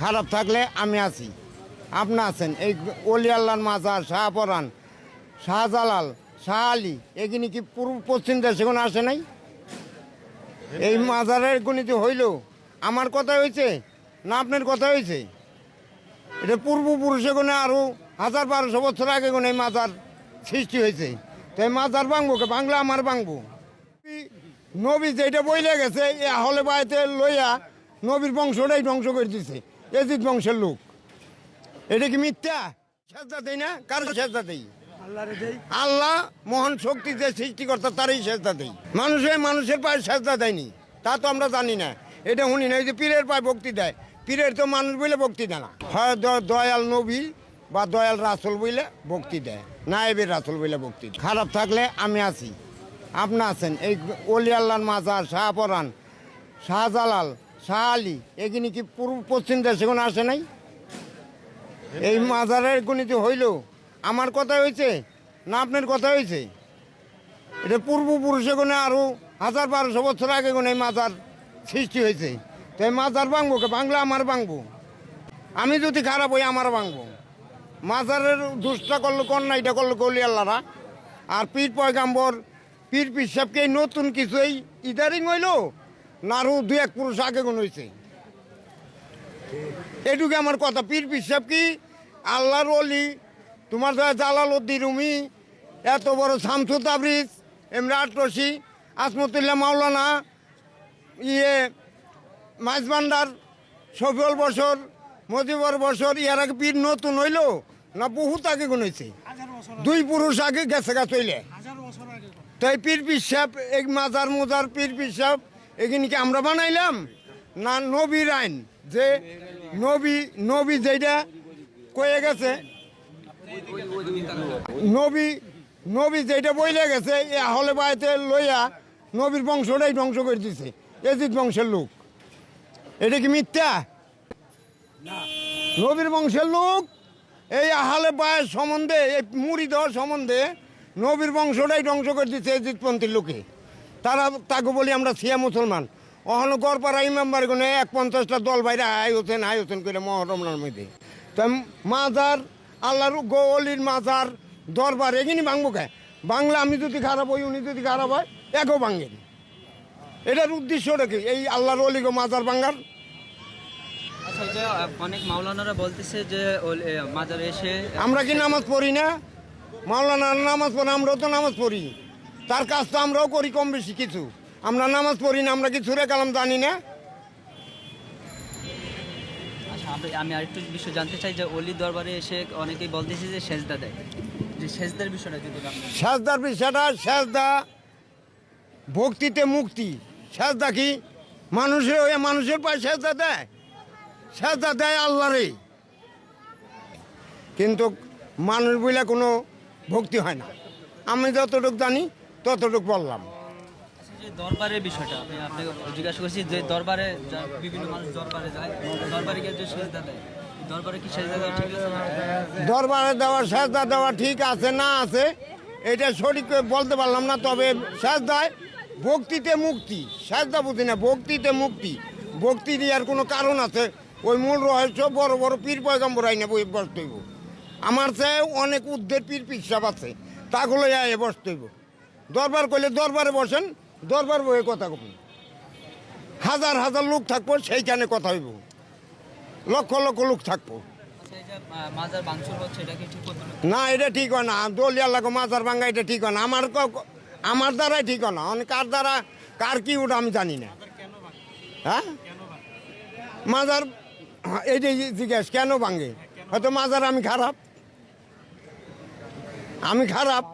খারাপ থাকলে আমি আছি। আপনি আছেন, এই অলি আল্লাহর মাজার, শাহপরান, শাহজালাল, শাহ আলী এগুলি কি পূর্ব পশ্চিম দেশে কোনো আসে নাই? এই মাজারের গণিত হইল, আমার কথা হয়েছে না আপনার কথা হয়েছে এটা পূর্বপুরুষে গুণে আরও হাজার বারোশো বছর আগে গুণে এই মাজার সৃষ্টি হয়েছে। তো এই মাজার ভাঙবো কে? বাংলা আমার ভাঙবো। নবী যেটা বইলে গেছে, এ হলে বাড়িতে লইয়া নবীর বংশটাই ধ্বংস করে দিছে। এজিদ বংশের লোক। এটা কি মিথ্যা? সেজদা দেই না? কার সেজদা দেই? আল্লাহ মহান শক্তি যে সৃষ্টিকর্তা তারই সেজদা দেই। মানুষে মানুষের পায়ে সেজদা দেয়নি। তা তো আমরা জানি না। এটা শুনি না এই যে পীরের পায়ে ভক্তি দেয়। পীরের তো মানুষ বলে ভক্তি দেয় না। হয় দয়াল নবী বা দয়াল রাসুল বলে ভক্তি দেয়। না এবার রাসুল বলে ভক্তি দেয়। খারাপ থাকলে আমি আছি। আপনি আছেন। এই অলি আল্লাহর মাজার শাহপরান শাহজালাল শাহ আলী এগুলি কি পূর্ব পশ্চিম দেশে কোনো আসে নাই? এই মাজারের গণিত হইল। আমার কথা হয়েছে না আপনার কথা হয়েছে এটা পূর্বপুরুষে গুণে আরও হাজার বারোশো বছর আগে গুণে এই মাজার সৃষ্টি হয়েছে। তো এই মাজার ভাঙবো বাংলা আমার ভাঙবো। আমি যদি খারাপ হই, আমার ভাঙবো। মাজারের দুষ্টা করল কন্যা এটা করল কলি আল্লাহরা। আর পীর পয়গাম্বর, পীর পিসাবকে নতুন কিছু এই ইদারিং হইল? না আরও দু এক পুরুষ আগে গুণ হয়েছে এটুকু আমার কথা পীর পিসাব কি? আল্লাহর অলি তোমার তো জালাল রুমি এত বড় শামসু তাবরিজ এমরাট রশি আসমতুল্লাহ মাওলানা ইয়ে মাছ ভান্ডার শফিউল বছর মজিবর বছর ইয়ার আগে পীর নতুন হইল না বহুত আগে গুনেছে দুই পুরুষ আগে গেছে গা চইলে। তো এই পীর পিসাব এই মাজার মোজার পীর পিসাব এগুলিকে আমরা বানাইলাম? না নবীর আইন? যে নবী নবী যেটা কয়ে গেছে নবী নবী যেটা বইলে গেছে এ হলে বাড়িতে লইয়া নবীর বংশটাই ধ্বংস করে দিছে। এজিদ বংশের লোক। এটা কি মিথ্যা? নবীর বংশের লোক? এই আহালে বায়ের সম্বন্ধে এই মুড়ি দেওয়ার সম্বন্ধে নবীর বংশটাই ধ্বংস করে দিচ্ছে এজিদপন্থীর লোকে। তারা তাকে বলি আমরা সিয়া মুসলমান। অহন গড়পাড়া ইমামবার গুনে এক পঞ্চাশটা দল বাইরে হাই হোসেন হাই হোসেন করে মহরমনার মধ্যে। তো মাজার আল্লাহর গলির মাজার দরবার এগিনি ভাঙবো কে? বাংলা আমি যদি খারাপ হই উনি যদি খারাপ হয় একও ভাঙেন। এটার উদ্দেশ্যটা কি? এই আল্লাহর অলিগ মাজার ভাঙ্গার আচ্ছা অনেক মাওলানারা বলতেছে যে মাজারে এসে আমরা কি নামাজ পড়ি না? মাওলানার নামাজ পড়ে আমরাও তো নামাজ পড়ি। তার কাজ তো আমরাও করি কম বেশি কিছু। আমরা নামাজ পড়ি না আমরা কিছু রে কালাম জানি না। আচ্ছা আমি- আরেকটু বিষয় জানতে চাই যে অলি দরবারে এসে অনেকেই বলতেছে যে সেজদা দেয়। যে সেজদার বিষয়টা যদি আপনি সাজদার বিষয়টা সাজদা ভক্তিতে মুক্তি। সাজদা কি? মানুষের হয়ে মানুষের পায়ে সাজদা দেয়। সাজদা দেয় আল্লাহরে কিন্তু মানুষ বলে কোনো ভক্তি হয় না। আমি যতটুকু জানি ততটুকু বললাম। আচ্ছা, দরবারের বিষয়টা আমি আপনাকে জিজ্ঞাসা করছি যে দরবারে যা- বিভিন্ন মানুষ দরবারে যায় দরবারে গিয়ে যে সেজদা দেয় দরবারে দেওয়া ঠিক আছে না? দেওয়া সেজদা দেওয়া ঠিক আছে না আছে এটা সঠিক বলতে পারলাম না তবে সেজদায় ভক্তিতে মুক্তি সেজদা বুঝি না ভক্তিতে মুক্তি। ভক্তি দেওয়ার কোনো কারণ আছে ওই মূল রহস্য বড় বড় পীর পয়গম্বর আইনে বই বসতে হইব। আমার চেয়ে অনেক উদ্ধের পীর পিসাব আছে তাগুলো আয় বসতে হইব। দরবার করলে দরবারে বসেন দরবার বয়ে কথা কবেন হাজার হাজার লোক থাকব সেইখানে কথা হইব। লক্ষ লক্ষ লোক থাকব। আচ্ছা, এই যে আহ, মাজার বাংশুর হচ্ছে এটা কি ঠিক করতে না? এটা ঠিক হয় না। দলিয়া লাগো মাজার ভাঙ্গা এটা ঠিক হয় না। আমার ক- আমার দ্বারাই ঠিক হয় না। অনেক কার দ্বারা কার কি ওটা আমি জানি না। হ্যাঁ? মাজার এই যে জিজ্ঞেস কেন ভাঙে? হয়তো মাজার আমি খারাপ। আমি খারাপ।